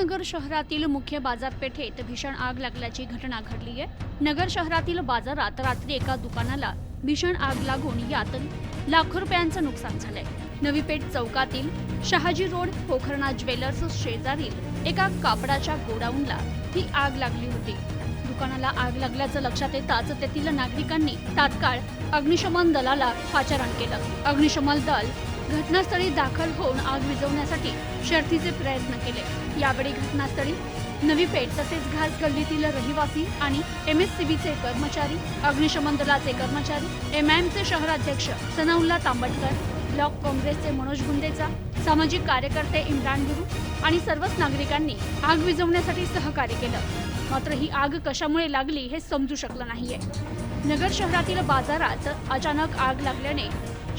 अहमदनगर शहरातील मुख्य बाजारपेठेत भीषण आग लागल्याची घटना घडली आहे. नगर शहरातील बाजारात रात्री एका दुकानाला भीषण आग लागून यात लाखो रुपयांचं नुकसान झालंय. नवी पेठ चौकातील शहाजी रोड पोखरणा ज्वेलर्स शेजारील एका कापडाच्या गोडाऊनला ही आग लागली होती. दुकानाला आग लागल्याचं लक्षात येताच तेथील नागरिकांनी तात्काळ अग्निशमन दलाला पाचारण केलं. अग्निशमन दल घटनास्थळी दाखल होऊन आग विझवण्यासाठी शर्थीचे प्रयत्न केले. यावेळी घटनास्थळी नवी पेठ तसेच घास गल्लीतील रहिवासी आणि एम एस सीबीचे कर्मचारी अग्निशमन दलाचे कर्मचारी एम आय एमचे शहराध्यक्ष सनाउल्ला तांबटकर ब्लॉक काँग्रेसचे मनोज गुंदेचा सामाजिक कार्यकर्ते इम्रान गुरु आणि सर्वच नागरिकांनी आग विझवण्यासाठी सहकार्य केलं. मात्र ही आग कशामुळे लागली हे समजू शकलं नाहीये. नगर शहरातील बाजारात अचानक आग लागल्याने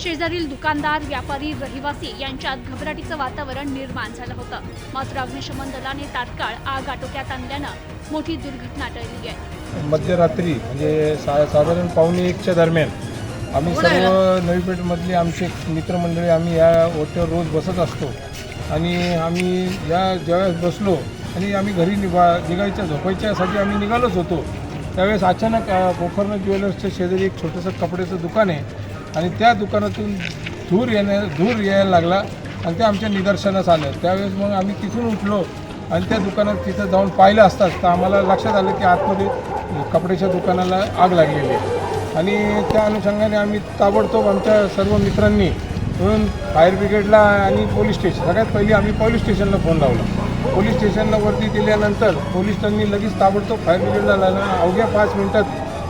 शेजारील दुकानदार व्यापारी रहिवासी यांच्यात घबराटीचं वातावरण निर्माण झालं होतं. मात्र अग्निशमन दलाने तात्काळ आग आटोक्यात आणल्यानं मोठी दुर्घटना टळली आहे. मध्यरात्री म्हणजे साधारण पावणे एकच्या दरम्यान आम्ही सर्व नवी पेठमधली आमचे मित्रमंडळी आम्ही या ओट्यावर रोज बसत असतो. आणि आम्ही या ज्यावेळेस बसलो आणि आम्ही घरी निघा निघायच्या झोपायच्यासाठी आम्ही निघालोच होतो. त्यावेळेस अचानक पोखरणं ज्वेलर्सच्या शेजारी एक छोटंसं कपड्याचं दुकान आहे. आणि त्या दुकानातून धूर येण्या धूर यायला लागला आणि ते आमच्या निदर्शनास आलं. त्यावेळेस मग आम्ही तिथून उठलो आणि त्या दुकानात तिथं जाऊन पाहिलं असताच तर आम्हाला लक्षात आलं की आतमध्ये कपड्याच्या दुकानाला आग लागलेली आहे. आणि त्या अनुषंगाने आम्ही ताबडतोब आमच्या सर्व मित्रांनी म्हणून फायर ब्रिगेडला आणि पोलीस स्टेशन सगळ्यात पहिली आम्ही पोलीस स्टेशनला फोन लावला. पोलीस स्टेशनला वरती दिल्यानंतर पोलिसांनी लगेच ताबडतोब फायर ब्रिगेडला लावला. अवघ्या पाच मिनटात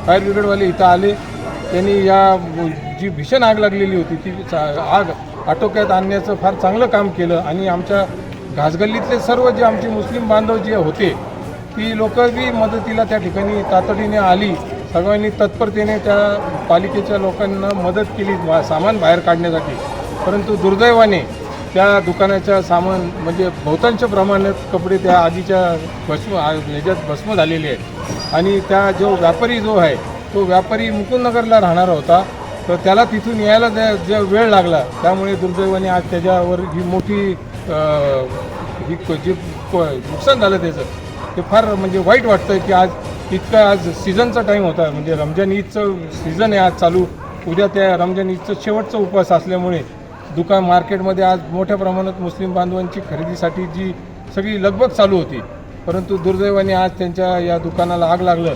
फायर ब्रिगेडवाले इथं आले. त्यांनी या जी भीषण आग लागलेली होती ती चा- आग आटोक्यात आणण्याचं फार चांगलं काम केलं आणि आमच्या घासगल्लीतले सर्व जे आमचे मुस्लिम बांधव जे होते ती लोकही मदतीला त्या ठिकाणी तातडीने आली. सगळ्यांनी तत्परतेने त्या पालिकेच्या लोकांना मदत केली सामान बाहेर काढण्यासाठी. परंतु दुर्दैवाने त्या दुकानाच्या सामान म्हणजे बहुतांश प्रमाणात कपडे त्या आगीच्या भस्म आ- ह्याच्यात भस्म झालेले आहेत. आणि त्या जो व्यापारी जो आहे तो व्यापारी मुकुंदनगरला राहणारा होता तर त्याला तिथून यायला ज्या ज्या वेळ लागला त्यामुळे दुर्दैवाने आज त्याच्यावर ही मोठी ही जी जे नुकसान झालं त्याचं. ते फार म्हणजे वाईट वाटतं की आज इतका आज सीझनचा टाईम होता म्हणजे रमजान ईदचं सीझन आहे आज चालू. उद्या त्या रमजान ईदचं शेवटचा उपवास असल्यामुळे दुकान मार्केटमध्ये आज मोठ्या प्रमाणात मुस्लिम बांधवांची खरेदीसाठी जी सगळी लगबग चालू होती. परंतु दुर्दैवाने आज त्यांच्या या दुकानाला आग लागलं.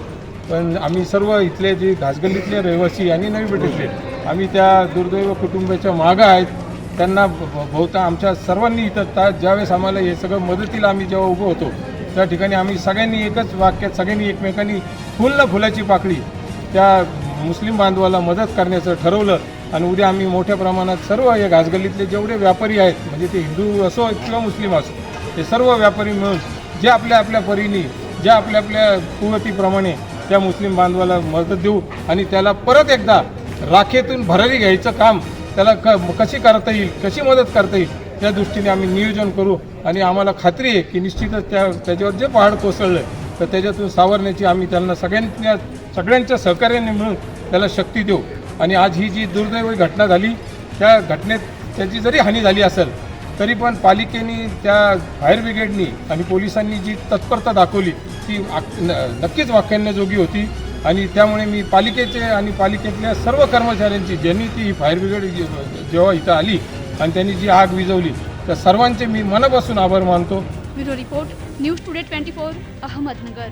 पण आम्ही सर्व इथले जे घासगल्लीतले रहिवासी आणि नवी पेठेतले आम्ही त्या दुर्दैव कुटुंबाच्या मागं आहेत. त्यांना ब- बहुता आमच्या सर्वांनी इथं ता ज्यावेळेस आम्हाला हे सगळं मदतीला आम्ही जेव्हा उभं होतो त्या ठिकाणी आम्ही सगळ्यांनी एकच वाक्यात सगळ्यांनी एकमेकांनी फुल्ल फुलाची पाकळी त्या मुस्लिम बांधवाला मदत करण्याचं ठरवलं आणि उद्या आम्ही मोठ्या प्रमाणात सर्व या घासगल्लीतले जेवढे व्यापारी आहेत म्हणजे ते हिंदू असो किंवा मुस्लिम असो ते सर्व व्यापारी मिळून जे आपल्या आपल्या परीने ज्या आपल्या आपल्या कुवतीप्रमाणे त्या मुस्लिम बांधवाला मदत देऊ आणि त्याला परत एकदा राखेतून भरारी घ्यायचं काम त्याला क कशी करता येईल कशी मदत करता येईल त्या दृष्टीने आम्ही नियोजन करू. आणि आम्हाला खात्री आहे की निश्चितच त्या त्याच्यावर जे पहाड कोसळलं आहे तर त्याच्यातून सावरण्याची आम्ही त्यांना सगळ्यांच्या सगळ्यांच्या सहकार्याने मिळून त्याला शक्ती देऊ. आणि आज ही जी दुर्दैवी घटना झाली त्या घटनेत त्याची जरी हानी झाली असेल तरी पण पालिकेने त्या फायर ब्रिगेडनी आणि पोलिसांनी जी तत्परता दाखवली ती नक्कीच वाख्यान्यजोगी होती. आणि त्यामुळे मी पालिकेचे आणि पालिकेतल्या सर्व कर्मचाऱ्यांची ज्यांनी ती फायर ब्रिगेड जेव्हा इथं आली आणि त्यांनी जी आग विझवली त्या सर्वांचे मी मनापासून आभार मानतो. Bureau report news today twenty four Ahmednagar.